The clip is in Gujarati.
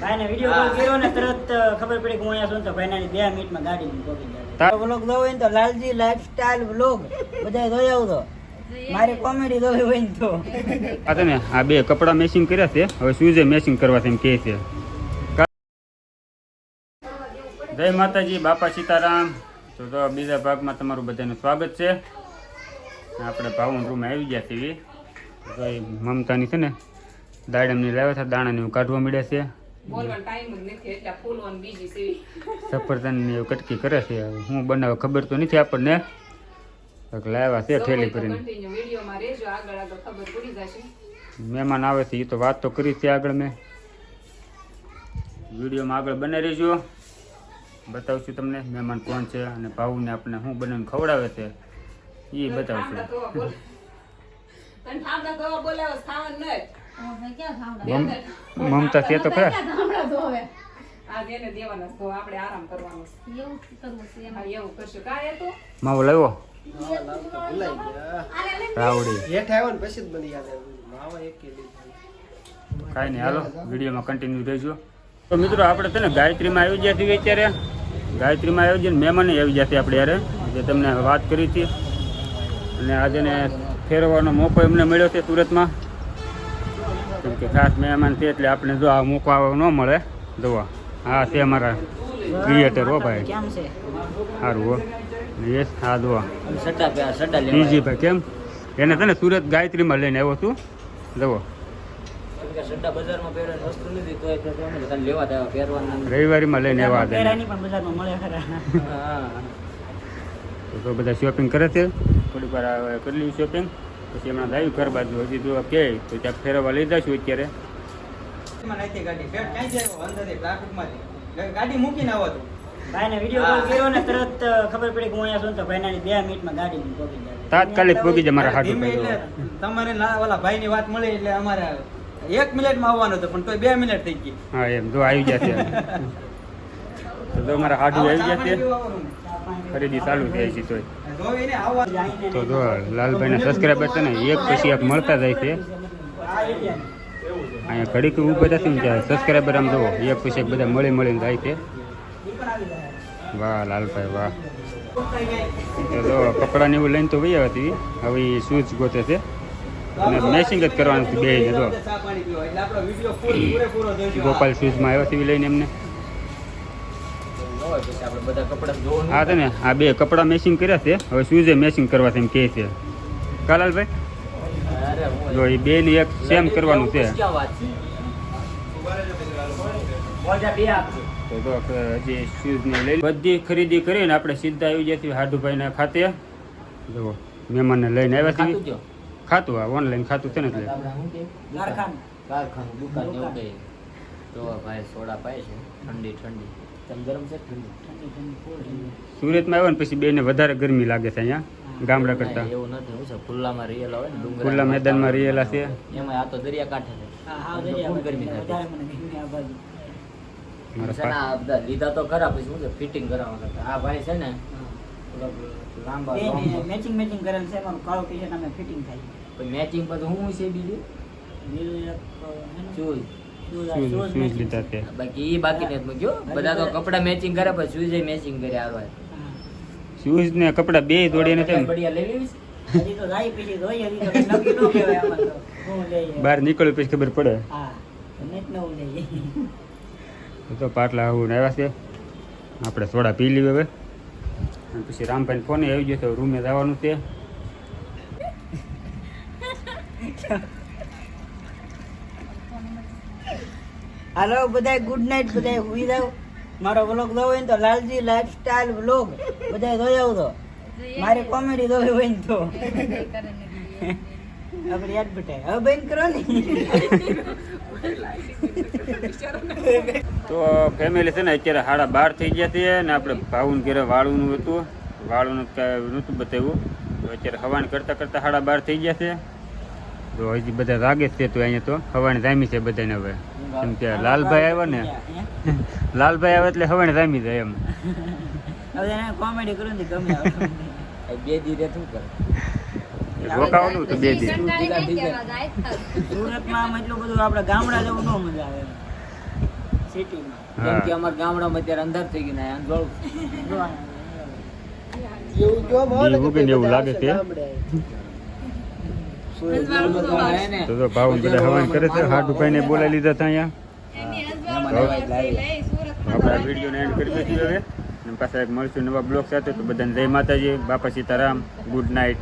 ભાઈને વીડિયો કોલ કર્યો ને તરત ખબર પડી કે હું અહીંયા છું તો ભાઈને બે મિનિટમાં ગાડી પહોંચી જાય. તા- વ્લોગ જોવો હોય ને તો લાલજી લાઈફસ્ટાઈલ વ્લોગ બધા જોઈ આવજો. મારી કોમેડી જોવી હોય ને તો. આ છે આ બે કપડા મેચિંગ કર્યા છે. હવે શૂઝે મેચિંગ કરવા છે એમ કહે છે. જય માતાજી બાપા સીતારામ. તો તો બીજા ભાગમાં તમારું બધાનું સ્વાગત છે. આપણે ભાવન રૂમ આવી ગયા છીએ. મમતાની છે ને દાડમની લાવ્યા હતા દાણાની એવું કાઢવા મળ્યા છે. સફરજનની કટકી કરે છે હું બનાવે ખબર તો નથી આપણને. લાવ્યા છે ઠેલી કરીને મહેમાન આવે છે એ તો વાત તો કરી છે આગળ મેં. વિડીયોમાં આગળ બને રહેજો. બતાવશું તમને મહેમાન કોણ છે અને ભાવને આપણે શું બનાવીને ખવડાવે છે. એ બતાવશું. મમતા તો ખરા. તો તો માવો લાવ્યો? રાવડી. કાંઈ નહીં, હાલો, વિડીયોમાં કન્ટિન્યુ રહેજો. તો મિત્રો, આપણે છે ને ગાયત્રીમાં આવી છીએ અત્યારે ગાયત્રીમાં આવી જઈને મહેમાને આવી જતી આપણે યારે. જે તમને વાત કરી હતી. અને આજે ને ફેરવવાનો મોકો એમને મળ્યો છે સુરતમાં. કેમ કે ખાસ મહેમાન છે એટલે આપણે જો આ મૂકવા ન મળે. જોવા હા છે અમારા ક્રિએટર હો ભાઈ. કેમ છે? સારું હો. યસ હા જોવા સટ્ટા ઈજી ભાઈ કેમ? એને તને સુરત ગાયત્રીમાં લઈને આવ્યો છું. દેવા પહેરવાના રવિવારીમાં લઈને આવ્યા હતા તો તો બધા શોપિંગ કરે છે? થોડીક વાર કરી શોપિંગ પછી હમણાં જાય ઘર બાજુ. હજી તો કે તો ત્યાં ફેરવવા લઈ જઈશું અત્યારે. ગાડી. ફેર ક્યાં જાય અંદરથી ટ્રાફિકમાંથી. ગા- ગાડી મૂકીને આવો તો. ભાઈને વીડિયો કોલ કર્યો ને તરત ખબર પડી કે હું અહીંયા છું ને તો ભાઈને બે મિનિટમાં ગાડી પહોંચી જાય. તાત્કાલિક પહોંચી જાય મારા એટલે તમારે ના ઓલા ભાઈની વાત મળી એટલે અમારે એક મિનિટમાં આવવાનું હતું પણ બે મિનિટ થઈ ગઈ. હા એમ. જો આવી ગયા છે. તો જો મારા હાડુ આવી ગયા છે. ખરીદી ચાલુ થઈ છે તોય. તો જો લાલભાઈના સબસ્ક્રાઈબર છે ને, એક પછી એક મળતા જાય છે. અહીંયા ઘડીક ઊભા બધા ને ત્યાં સબસ્ક્રાઈબર આમ જુઓ એક પછી એક બધા મળી મળીને જાય છે. વાહ, લાલભાઈ, વાહ. તો જો કપડાને એવું લઈને તો વહી હતી હવે એ શૂઝ ગોતે છે. અને મેચિંગ જ કરવાનું છે બે જો. પૂરેપૂરો જોઈજો ગોપાલ શૂઝમાં આવ્યા છે લઈને એમને. કપડા ધોવાનું. આ ને આ બે કપડાં મેચિંગ કર્યા છે. હવે શૂઝે મેચિંગ કરવા છે એમ કહે છે. કાલાલભાઈ? જો એ બે ની એક સેમ કરવાનું છે. ક્યાં વાત છે. તો હજી શૂઝની લઈ બધી ખરીદી કરીને આપણે સીધા આવી જઈએ હાડુભાઈના ખાતે. જો મહેમાનને લઈને આવ્યા ખાતું છીએ ખાતું આ ઓનલાઈન ખાતું છે ને એટલે. તો ભાઈ સોડા પાય છે ઠંડી ઠંડી. સુરતમાં આવ્યો ને પછી બેને વધારે ગરમી લાગે છે અહીંયા ગામડા કરતા. એવું નથી હું છે ખુલ્લામાં રહેલા હોય ને ખુલ્લા મેદાનમાં રહેલા છે. એમાં આ તો દરિયા કાંઠે છે. ગરમી થાય ને લીધા તો ખરા પછી શું છે ફિટિંગ કરાવવાના હતા આ ભાઈ છે ને લાંબા મેચિંગ મેચિંગ કરેલ છે એમાં કાળું ટી-શર્ટ અમે ફિટિંગ થાય. મેચિંગ પછી હું છે બીજું? બીજું એક શૂઝ લીધા તે બાકી એ બાકી નથી મૂક્યો. બધા તો કપડા મેચિંગ કરે પણ શૂઝ મેચિંગ કરે આ શૂઝ ને કપડા બે દોડીને તેમ ને ન બહાર નીકળ્યું પછી ખબર પડે. તો પાટલા આવું આવ્યા છે. આપણે સોડા પી લઈએ હવે. પછી રામભાઈ ફોન આવી ગયો તો રૂમે જવાનું છે. હાલો બધાય ગુડ નાઇટ બધાય હુઈ જાવ મારો વ્લોગ જોવો હોય ને તો લાલજી લાઈફસ્ટાઈલ વ્લોગ બધાય જોઈ આવજો. મારી કોમેડી જોવી હોય ને તો. આપણે યાદ બટાય. હવે બેન કરો ને. તો ફેમિલી છે ને અત્યારે સાડા બાર થઈ ગયા છે ને આપણે ભાવન ઘેરે વાળુનું હતું. વાળુનું કાંઈ નહોતું બતાવ્યું. તો અત્યારે હવાન કરતાં કરતાં સાડા બાર થઈ ગયા છે. તો હજી બધા લાગે જ છે તો અહીંયા તો હવાણ જામી છે બધાને હવે. કેમ કે લાલભાઈ આવ્યા ને. લાલભાઈ આવે એટલે હવાણ જામી જાય એમ. કોમેડી કરું ને ગમે બે દી રે શું કરે? રોકાવાનું તો બે દિવસ સુરતમાં આમ એટલું બધું આપણે ગામડા જેવું ન મજા આવે સિટીમાં કેમ કે અમારા ગામડામાં અત્યારે અંધાર થઈ ગયું ને અંજવાળું એવું લાગે છે. તો ભાવ બધા હવાન કરે છે. હાથ ઉપાઈને બોલાવી લીધા હતા અહીંયા. આપણે આ વિડીયોને એન્ડ કરી દઈશું હવે. અને પાછા એક મળશું નવા બ્લોગ સાથે. તો બધાને જય માતાજી. બાપા સીતારામ. Good night